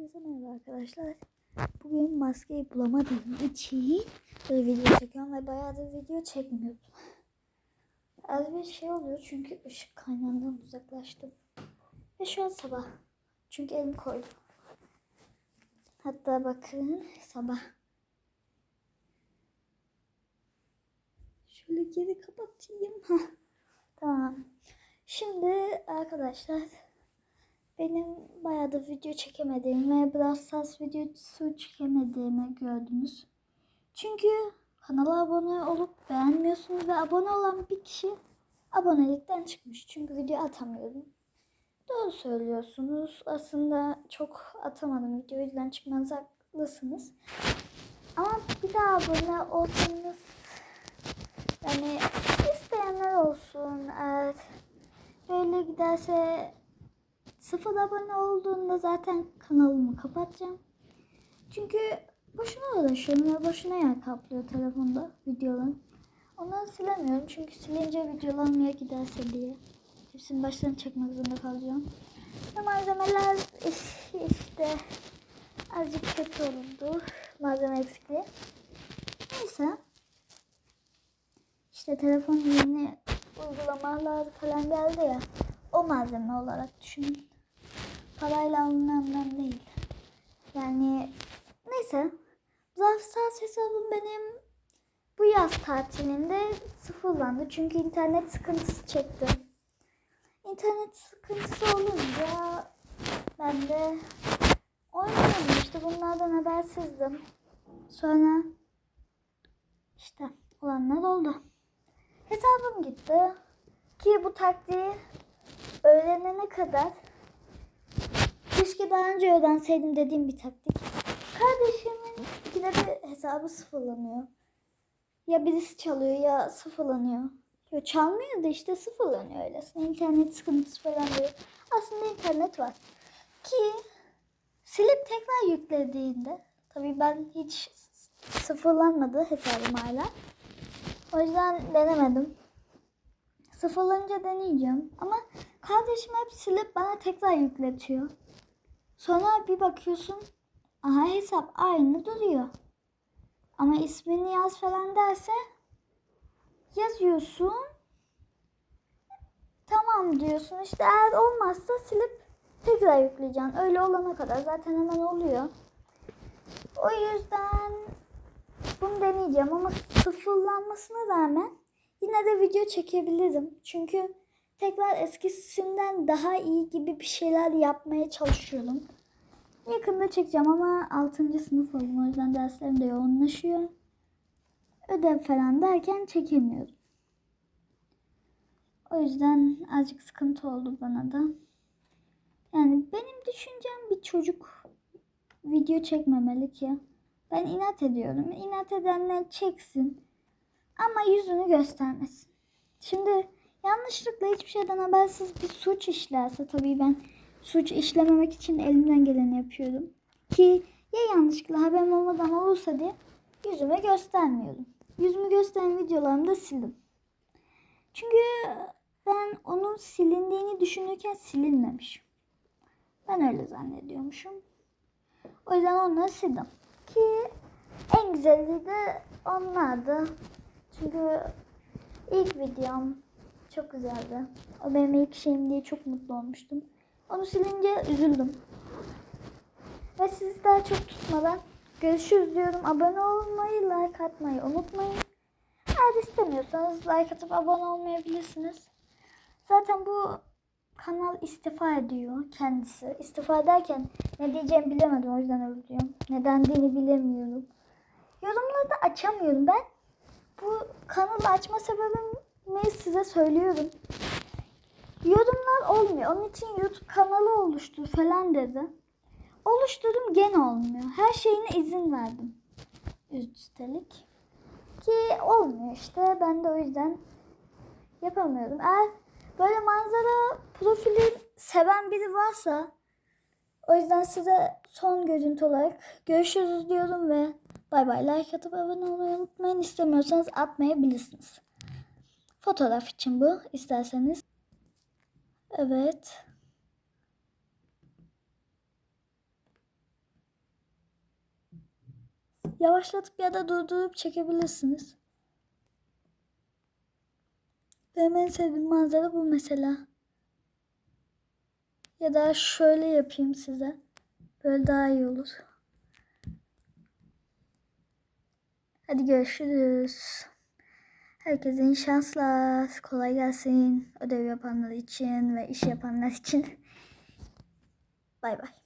Hepinize merhaba arkadaşlar. Bugün maskeyi bulamadığım için böyle video çekiyorum ve bayağıdır video çekmiyordum. Az bir şey oluyor çünkü ışık kaynağından uzaklaştım. Ve şu an sabah. Çünkü elim koydum. Hatta bakın sabah. Şöyle geri kapatayım. Tamam. Şimdi arkadaşlar benim bayağı da video çekemediğim ve biraz Stars videosu çekemediğimi gördünüz. Çünkü kanala abone olup beğenmiyorsunuz ve abone olan bir kişi abonelikten çıkmış. Çünkü video atamıyorum. Doğru söylüyorsunuz. Aslında çok atamadım video. Yüzden çıkmanız haklısınız. Ama bir daha abone olsanız yani isteyenler olsun. Eğer böyle giderse sıfır abone olduğunda zaten kanalımı kapatacağım. Çünkü boşuna uğraşıyorum ve boşuna yer kaplıyor telefonda videolarım. Onları silemiyorum çünkü silince videolarım ya giderse diye. Hepsini baştan çekmek zorunda kalacağım. Ve malzemeler işte azıcık kötü oldu. Malzeme eksikliği. Neyse. İşte telefon yeni uygulamalar falan geldi ya. O malzeme olarak düşünün. Parayla alınandan değil. Yani neyse. Zafsas hesabım benim bu yaz tatilinde sıfırlandı. Çünkü internet sıkıntısı çekti. İnternet sıkıntısı olunca ben de oynuyordum işte bunlardan habersizdim. Sonra işte olanlar oldu. Hesabım gitti. Ki bu taktiği öğrenene kadar keşke daha önce öğrenseydim dediğim bir taktik. Kardeşimin ikide bir hesabı sıfırlanıyor. Ya birisi çalıyor ya sıfırlanıyor. Yo, çalmıyor da işte sıfırlanıyor öylesine. İnternet sıkıntısı falan diyor. Aslında internet var. Ki silip tekrar yüklediğinde tabii ben hiç sıfırlanmadı hesabım hala. O yüzden denemedim. Sıfırlanınca deneyeceğim. Ama kardeşim hep silip bana tekrar yükletiyor. Sonra bir bakıyorsun. Aha hesap aynı duruyor. Ama ismini yaz falan derse yazıyorsun. Tamam diyorsun. İşte eğer olmazsa silip tekrar yükleyeceksin. Öyle olana kadar zaten hemen oluyor. O yüzden bunu deneyeceğim ama sıfırlanmasına rağmen yine de video çekebilirim. Çünkü tekrar eskisinden daha iyi gibi bir şeyler yapmaya çalışıyorum. Yakında çekeceğim ama 6. sınıf oldum. O yüzden derslerim de yoğunlaşıyor. Ödev falan derken çekemiyorum. O yüzden azıcık sıkıntı oldu bana da. Yani benim düşüncem bir çocuk video çekmemeli ki. Ben inat ediyorum. İnat edenler çeksin. Ama yüzünü göstermesin. Şimdi yanlışlıkla hiçbir şeyden habersiz bir suç işlerse tabii ben suç işlememek için elimden geleni yapıyorum. Ki ya yanlışlıkla haberim olmadan olursa diye yüzümü göstermiyorum. Yüzümü gösteren videolarımı da sildim. Çünkü ben onun silindiğini düşünürken silinmemiş. Ben öyle zannediyormuşum. O yüzden onları sildim. Ki en güzeli de onlardı. Çünkü ilk videom çok güzeldi. O benim ilk şeyim diye çok mutlu olmuştum. Onu silince üzüldüm. Ve sizi daha çok tutmadan görüşürüz diyorum. Abone olmayı, like atmayı unutmayın. Eğer istemiyorsanız like atıp abone olmayabilirsiniz. Zaten bu kanal istifa ediyor kendisi. İstifa ederken ne diyeceğimi bilemedim o yüzden öyle diyorum. Neden dediğini bilemiyorum. Yorumları da açamıyorum ben. Bu kanalı açma sebebimi size söylüyorum. Yorumlar olmuyor. Onun için YouTube kanalı oluştur falan dedi. Oluşturdum gene olmuyor. Her şeyine izin verdim. Üstelik. Ki olmuyor işte. Ben de o yüzden yapamıyorum. Eğer böyle manzara profili seven biri varsa o yüzden size son görüntü olarak görüşürüz diyorum ve bay bay like atıp abone olmayı unutmayın. İstemiyorsanız atmayabilirsiniz. Fotoğraf için bu isterseniz. Evet. yavaşlatıp ya da durdurup çekebilirsiniz. Benim en sevdiğim manzara bu mesela. Ya da şöyle yapayım size. Böyle daha iyi olur. Hadi görüşürüz. Herkese iyi şanslar. Kolay gelsin. Ödev yapanlar için ve iş yapanlar için. Bay bay.